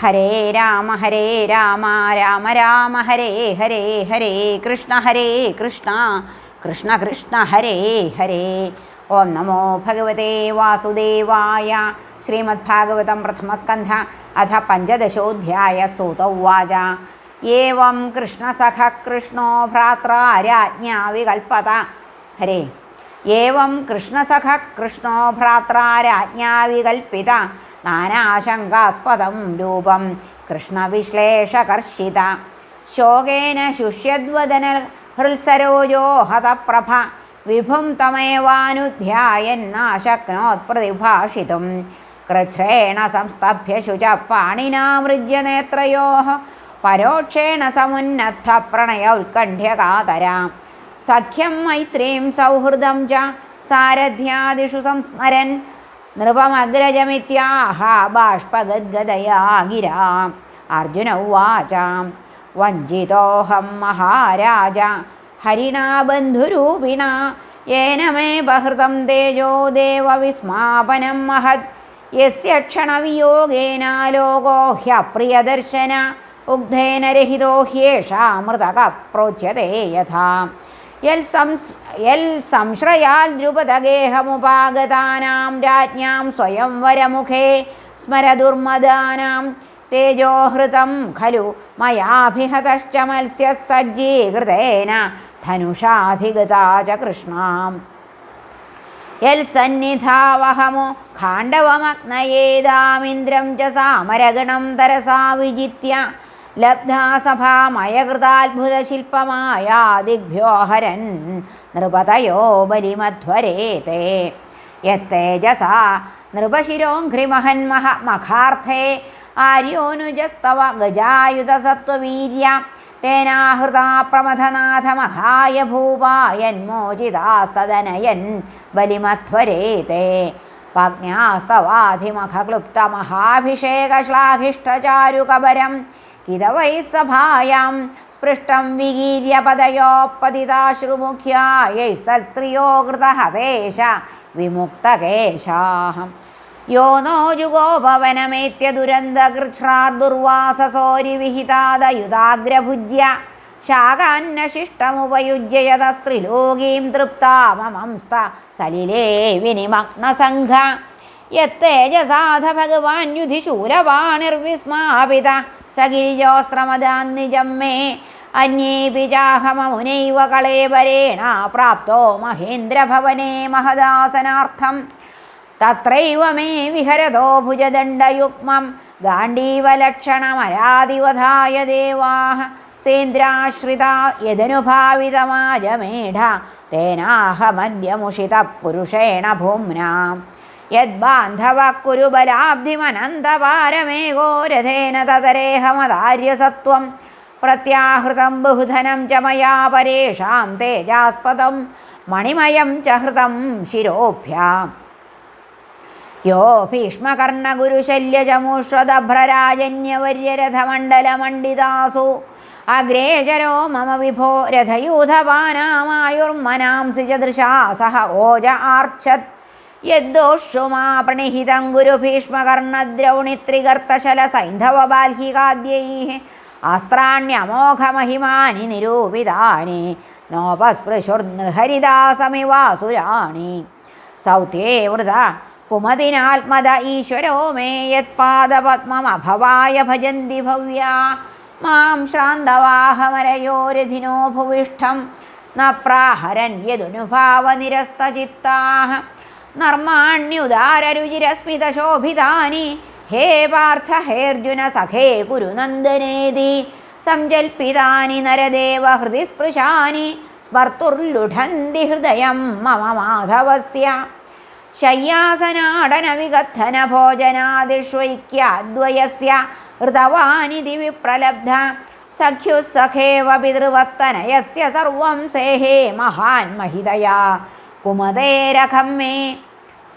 ഹരേ രാമ ഹരേ രാമ രാമ രാമ ഹരേ ഹരേ ഹരേ കൃഷ്ണ ഹരേ കൃഷ്ണ കൃഷ്ണ കൃഷ്ണ ഹരേ ഹരേ ഓം നമോ ഭഗവതേ വാസുദേവായ ശ്രീമദ്ഭാഗവതം പ്രഥമസ്കന്ധ അഥ പഞ്ചദശോധ്യായ സൂത ഉവാച ഏവം കൃഷ്ണസഖ കൃഷ്ണോ ഭ്രാത്രാ രാജ്ഞാ വികൽപ്പത ഹരേ ഏവം കൃഷ്ണസഖ കൃഷ്ണോ ഭ്രാത്രാ രാജ്ഞാ വികൽപ്പിത നാനാശങ്കാസ്പദം രൂപം കൃഷ്ണവിശ്ലേഷകർഷിത. ശോകേന ശുഷ്യദ്വദന ഹൃത്സരോജോ ഹതപ്രഭ വിഭും തമേവാനുധ്യായന്നാശക്നോത് പ്രതിഭാഷിതും. കൃച്ഛ്രേണ സംസ്തഭ്യ ശുച പാണിനാമൃജ്യ നേത്രയോ പരോക്ഷേണ സമുന്നദ്ധ പ്രണയ ഉത്കണ്ഠ്യകാതര. സഖ്യം മൈത്രീം സൗഹൃദം ച സാരഥ്യാദിഷു സംസ്മരൻ. നൃപമഗ്രജമിത്യാഹ ബാഷ്പഗദ്ഗതയാ ഗിരാ അർജുന ഉവാച. വഞ്ചിതോഹം മഹാരാജ. ഹരിണാ ബന്ധുരൂപിണ യേന മേ ബഹൃതം തേജോ ദേവവിസ്മാപനം മഹത്. യസ്യ ക്ഷണവിയോഗേന ലോകോ ഹ്യപ്രിയദർശന ഉഗ്ധേന രഹിതോ ഹ്യേഷാമൃതക പ്രോച്യത്തെ യഥാ. യൽ സംസ് യൽ സംശ്രയാൽ ദ്രുപദഗേഹമുപാഗതാനാം രാജ്ഞാം സ്വയംവരമുഖേ സ്മരദുർമദാനാം തേജോഹൃതം ഖലു മയാഭിഹതശ്ച മത്സ്യ സജ്ജീകൃതേന ധനുഷാധിഗതാ ച കൃഷ്ണാം യൽ സന്നിധാവഹമു ഖാണ്ഡവമഗ്നയേദാമിന്ദ്രം ച സാമരഗണം തരസാ വിജിത്യ ലബ്ധാ സഭാമയകൃതാത്ഭുതശില്പമായ ദിഗ്ഭ്യോഹരൻ നൃപതയോ ബലിമധ്വരേതേ. യത്തേജസാ നൃപശിരോഘ്രിമഹന്മഹ മഖാർത്ഥേ ആര്യോനുജസ്തവ ഗജായുധസത്വവീര്യ. തേനാഹൃതാ പ്രമഥനാഥമഖായ ഭൂപായന്മോചിതാസ്തദനയൻ ബലിമധ്വരേതേ. പജ്ഞാസ്തവാധിമഖക്ലുപ്തമഹാഭിഷേകശ്ലാഘിഷ്ടചാരുകബരം കിതവൈ സഭായാം സ്പൃഷ്ടം വികീര്യ പദയോപ്പതിതാശ്രുമുഖ്യായൈസ്തൽസ്ത്രിയോ കൃതഹതേശ വിമുക്തകേശാഹം. യോ നോ ജുഗോപവനമേത്യ ദുരന്തകൃച്ഛ്രാർദുർവാസസോരിവിഹിതാദയുതാഗ്രഭുജ്യ ശാകാന്നശിഷ്ടമുപയുജ്യ യതസ്ത്രിലോകീം തൃപ്താമംസ്ത സലിലേ വിനിമഗ്നസംഘ. യത്തേജസാധ ഭഗവാൻ യുധിശൂലവാണിർവിസ്മാപിത സഗിരിജോസ്ത്രമദാന്നിജം മേ അന്യേപി ചാഹമമുനൈവ കളേവരേണ പ്രാപ്തോ മഹേന്ദ്രഭവനെ മഹദാസനാർത്ഥം. തത്രൈവ മേ വിഹരതോ ഭുജദണ്ഡയുഗ്മം. ഗാണ്ഡീവലക്ഷണമരാതിവധായ ദേവാഹ സേന്ദ്രാശ്രിത യദനുഭാവിതമാജമേഢ. തേനാഹമദ്യമുഷിത പുരുഷേണ ഭൂമ്നാ. യദ്ബാന്ധവ കുരുബലാബ്ധിമനന്തപാരമേകോ രഥേന തതരേഹമതാര്യസത്വം പ്രത്യാഹൃതം ബഹുധനം ച മയാ പരേഷാം തേജാസ്പദം. മണിമയം ച ഹൃതം ശിരോഭ്യാം. യോ ഭീഷ്മകർണഗുരുശല്യജമുഷ്വദഭ്രരാജന്യവര്യരഥമണ്ഡലമണ്ഡിതാസു അഗ്രേചരോ മമ വിഭോ രഥയൂഥപാനാമായുർമനാംസി ച ദൃശാ സഹ ഓജ ആർച്ചത്. യദ്ദോഷുമാ പ്രണിഹിതം ബാൽഹികാദ്യൈ. അസ്ത്രാണ്യമോഘമഹിമാനി നിരൂപിതാനി നോപസ്പൃശുർനൃഹരിദാസമിവാസുരാണി. സൗത്യേ വൃത കുമതിനാത്മത ഈശ്വരോ മേ യത്പാദപത്മമഭവായ ഭജന്തി ഭവ്യ. മാം ശ്രാന്തവാഹമരയോ ഭുവിഷ്ഠം. ന യദുനുഭാവനിരസ്തചിത്താः നർമാണ്യുദാരരുചിരസ്മിതശോഭിതാനി ഹേ പാർത്ഥ ഹേർജുന സഖേ കുരുനന്ദനേതി സംജൽപ്പിതാനി നരദേവ ഹൃദി സ്പൃശാനി സ്മർത്തുർലുഠന്തി ഹൃദയം മമ മാധവസ്യ. ശയ്യാസനാടനവിഗദ്ധന ഭോജനാദിഷ്വൈക്യാദ്വയസ്യ ഋതവാനിതി വിപ്രലബ്ധ സഖ്യുസഖേവ പിതൃവത്തനയസ്യ സർവം സേഹേ മഹാൻ മഹിതയാ. കുമതേരഖം മേ.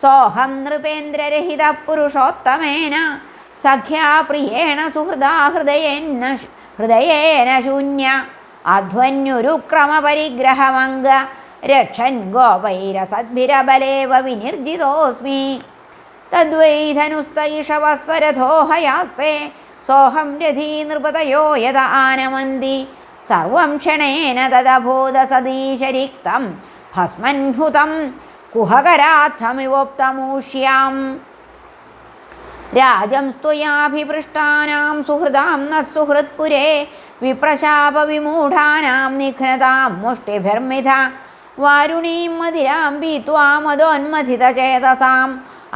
സോഹം നൃപേന്ദ്രരഹിത പുരുഷോത്തമേന സഖ്യാ പ്രിയേണ സുഹൃദാ ഹൃദയേന്ന ഹൃദയേന ശൂന്യ. അധ്വന്യുരുക്രമപരിഗ്രഹമംഗ രക്ഷൻ ഗോപൈരസദ്ഭിരബലേവ വിനിർജിതോസ്മി. തദ്വൈ ധനുസ്തൈഷവസ്സരഥോ ഹയാസ്തേ സോഹം രഥീ നൃപതയോ യത ആനമന്തി. സർവം ക്ഷണേന തദഭൂത സതീശരിക്തം ഭസ്മൻഹുതം കുഹകരാർത്ഥമിവോപ്തമൂഷ്യാം രാജം സ്ത്വയാഭിപൃഷ്ടാനാം സുഹൃദാം ന സുഹൃത്പുരേ വിപ്രശാപവിമൂഢാനാം നിഘ്നതാം മുഷ്ടിഭിർമിധ വാരുണീം മതിരാം പീത്വാ മതോന്മഥിതചേതസാം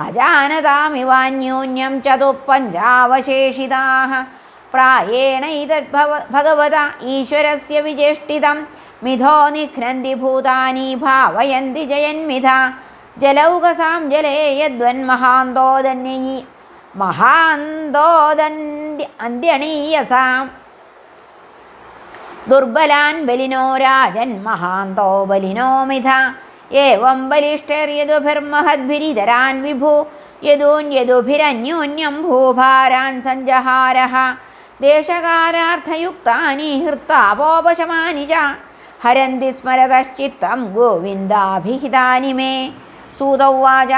അജാനതാമിവാന്യോന്യം ചതുപ്പഞ്ചാവശേഷിതാ. പ്രായേണൈതദ്ഭവ ഭഗവത ഈശ്വരസ്യ വിചേഷ്ടിതം മിഥോ നിഘ്നന്തി ഭൂതാനി ഭാവയന്തി ജയന്മിഥ. ജലൗകസാം ജലേ യദ്വന്മഹാന്തോദന്യീ മഹാന്തോദണ്ഡി അന്ത്യണീയസാം. ദുർബലാൻ Baleno Rajan മഹാന്തോ Baleno മിഥ. ഏവം ബലിഷ്ഠൈർയദുഭിർമഹദ്ഭിരിതരാൻ വിഭു. യദൂൻ യദുഭിരന്യോന്യം ഭൂഭാരാൻ സഞ്ജഹാരഃ ദേശകാരാർത്ഥയുക്താനി ഹൃത്താപോപശമാനി ച ഹരന്തി സ്മരതശ്ചിത്തം ഗോവിന്ദാഭിഹിതാനി മേ. സൂതൗവാച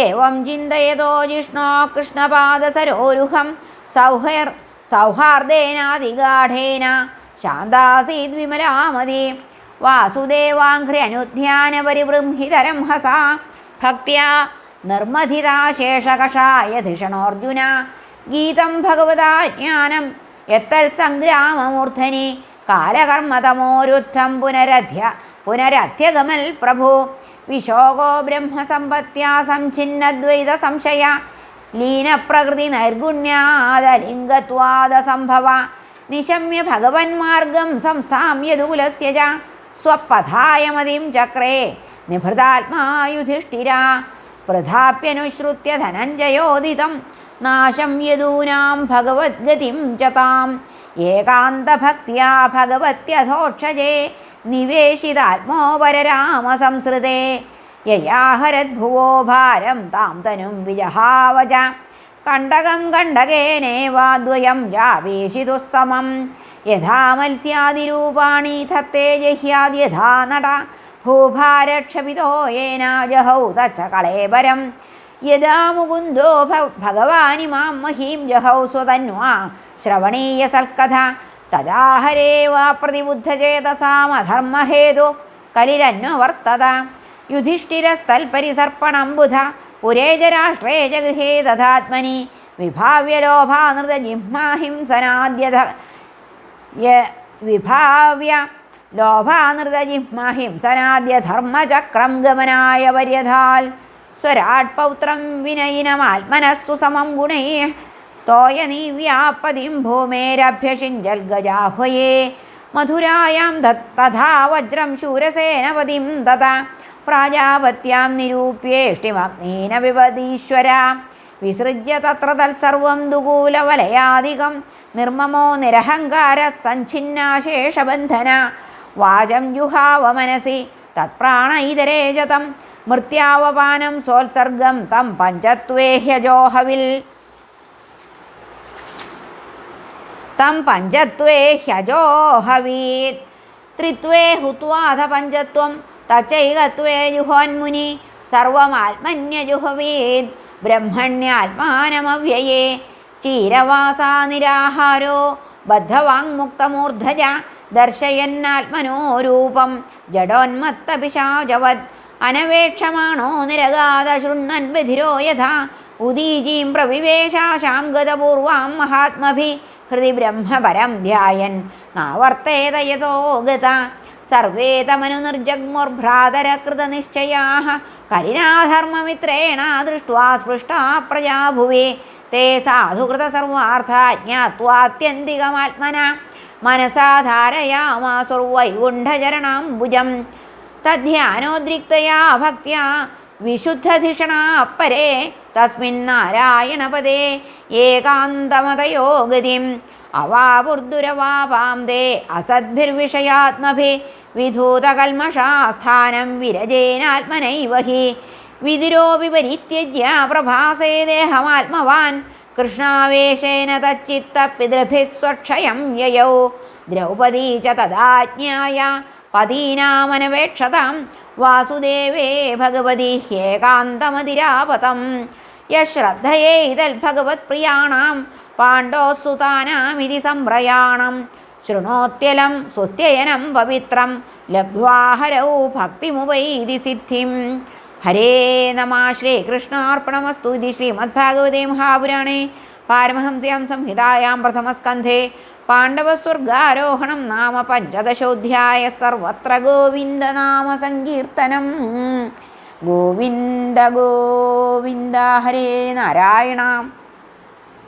ഏവം ചിന്തയതോ ജിഷ്ണോ കൃഷ്ണപാദസരോരുഹം. സൗഹർ സൗഹാർദ്ദേനാതിഗാഠേന ശാന്താസീത് വിമലാമതി. വാസുദേവാഘ്ര്യനുധ്യാനപരിബൃംഹിതരം ഹസ. ഭക്തിയാ നിർമ്മഥിതാശേഷകഷായധിഷണോർജുന ഗീതം ഭഗവതാ ജ്ഞാനം എത്തൽ സംഗ്രാമമൂർധനി. കാലകർമ്മതമോരുദ്ധം പുനരധ്യ പുനരധ്യഗമൽ പ്രഭു. വിശോകോ ബ്രഹ്മസമ്പത്യാ സംഛിന്നദ്വൈത സംശയ ലീനപ്രകൃതി നൈർഗുണ്യാദലിംഗത്വാദസംഭവ നിശമ്യ ഭഗവന്മാർഗം സംസ്ഥാം യദുകുലസ്യ ച സ്വപഥായ മതിം ചക്രേ നിഭൃതാത്മാ യുധിഷ്ഠിര പ്രധാപ്യനുശ്രുത്യ ധനഞ്ജയോദിതം നാശം യദൂനാം ഭഗവദ്ഗതിം ച താം ഏകാന്തഭക്ത്യാ ഭഗവത്യധോക്ഷജേ നിവേശിതാത്മോപരരാമസംസൃതേ. യയാഹരദ്ഭുവോ ഭാരം താം തനും വിജഹാവച കണ്ടകം കണ്ടകേനേവാദ്വയം ജാവേശിതുസമം യഥാ മത്സ്യാദിരൂപാണി തത്തേ ജഹ്യാദ്യഥാ നട. ഭൂഭാരക്ഷപിതോ യേനാജഹൗ തച്ച കളേബരം. യഥാ മുകുന്ദോ ഭഗവാനി മാം മഹീം ജഹൗ സ്വതന്വാ. ശ്രവണീയ സൽക്കഥ. തദാഹരേ വാ പ്രതിബുദ്ധചേതസാമധർമ്മഹേതു കലിരന്വവർത്തത യുധിഷ്ഠിരസ്ഥൽപരിസർപ്പണം ബുധ പുരേജരാഷ്ട്രേ ച ഗൃഹേ തഥാത്മനി വിഭാവ്യലോഭാനൃതജിഹ്മാഹിംസനാദ്യധ യ- വിഭാവ്യ ലോഭാനൃതജിഹ്മഹിംസനാദ്യധർമ്മചക്രം ഗമനായ വര്യധാൽ സ്വരാട്പൗത്രം വിനയിനമാത്മനസ്സു സമം ഗുണൈ. വ്യാപതിം ഭൂമേരഭ്യഷിഞ്ചൽ ഗജാഹ്വയേ മധുരായാം തഥാ വജ്രം ശൂരസേനപതിം തഥ. പ്രാജാപത്യാം നിരൂപ്യേഷ്ടിമഗ്നീന വിവദീശ്വര. വിസൃജ്യ തത്ര തത്സർവം ദുകൂലവലയാധികം. നിർമ്മമോ നിരഹങ്കാര സഞ്ചിന്നാശേഷബന്ധന. വാചം ജുഹാവ മനസി തത്പ്രാണ ഇതരേ ച തം മൃത്യാവപാനം സോത്സർഗം തം പഞ്ചത്വേ ഹ്യജോഹവിൽ. തം പഞ്ചത്വേ ഹ്യജോഹവീത്. ത്രിത്വേ ഹുത്വാധ പഞ്ചത്വം തച്ചൈകത്വേ ജുഹോന്മുനി സർവമാത്മന്യജുഹവീത്. ബ്രഹ്മണ്യാത്മാനമവ്യയേ. ചീരവാസാ നിരാഹാരോ ബദ്ധവാങ്മുക്തമൂർധജ ദർശയന്നാത്മനോ രൂപം ജഡോന്മത്തപിശാചവത്. അനപേക്ഷമാണോ നിരകാത ശൃണ്ണൻ ബധിരോ യഥാ? ഉദീജീം പ്രവിവേശാശാം ഗതപൂർവാം മഹാത്മഭി ഹൃദി ബ്രഹ്മപരം ധ്യായൻ. നാവർത്തേതയതോ ഗത? സർവേതമനു നിർജഗ്മുർഭ്രാതരകൃത നിശ്ചയാ കരിനാധർമ്മമിത്രേണ ദൃഷ്ട്വാ സ്പൃഷ്ടാ പ്രജാഭുവി. തേ സാധുകൃത സർവാർത്ഥ ജ്ഞാത്വാത്യന്തികമാത്മന മനസാധാരയാമാസുർവൈകുണ്ഠചരണാംബുജം തധ്യാനോദ്രിക്തയാ ഭക്തിയാ. വിശുദ്ധധിഷണാ അപ്പരേ തസ്മിന്നാരായണപദേ ഏകാന്തമതയോ ഗതിം അവാപുർദുരവാപാം ദേ. അസദ്ഭിർവിഷയാത്മഭി വിധൂതകൽമഷാസ്ഥാനം വിരജേനാത്മനൈവ ഹി. വിതിരോ വിപരിത്യജ്യ പ്രഭാസേ ദേഹമാത്മവാൻ. കൃഷ്ണാവേശേന തച്ചിത്തപിതൃഭിസ്വക്ഷയം യയൗ. ദ്രൗപദീ ച തദാജ്ഞായ. പതീനാമനവേക്ഷതാം വാസുദേവേ ഭഗവതി ഹ്യേകാന്തമതിരാപതം യശ്രദ്ധയേതൽഭഗവത്പ്രിയാണാം പാണ്ഡോസുതാനാമിതി സംപ്രയാണം ശൃണോത്യലം സ്വസ്ത്യയനം പവിത്രം. ലബ്ധ്വാഹരൗ ഭക്തിമുപൈതി സിദ്ധിം. ഹരേ നമ ശ്രീകൃഷ്ണാർപ്പണമസ്തു ഇതി ശ്രീമദ്ഭാഗവതേ മഹാപുരാണേ. പാരമഹംസ്യാം സംഹിതായാം പ്രഥമസ്കന്ധേ. പാണ്ഡവസ്വർഗാരോഹണം നാമ പഞ്ചദശോധ്യായ സർവത്ര ഗോവിന്ദനാമ സങ്കീർത്തനം ഗോവിന്ദ ഗോവിന്ദ ഹരേ നാരായണ.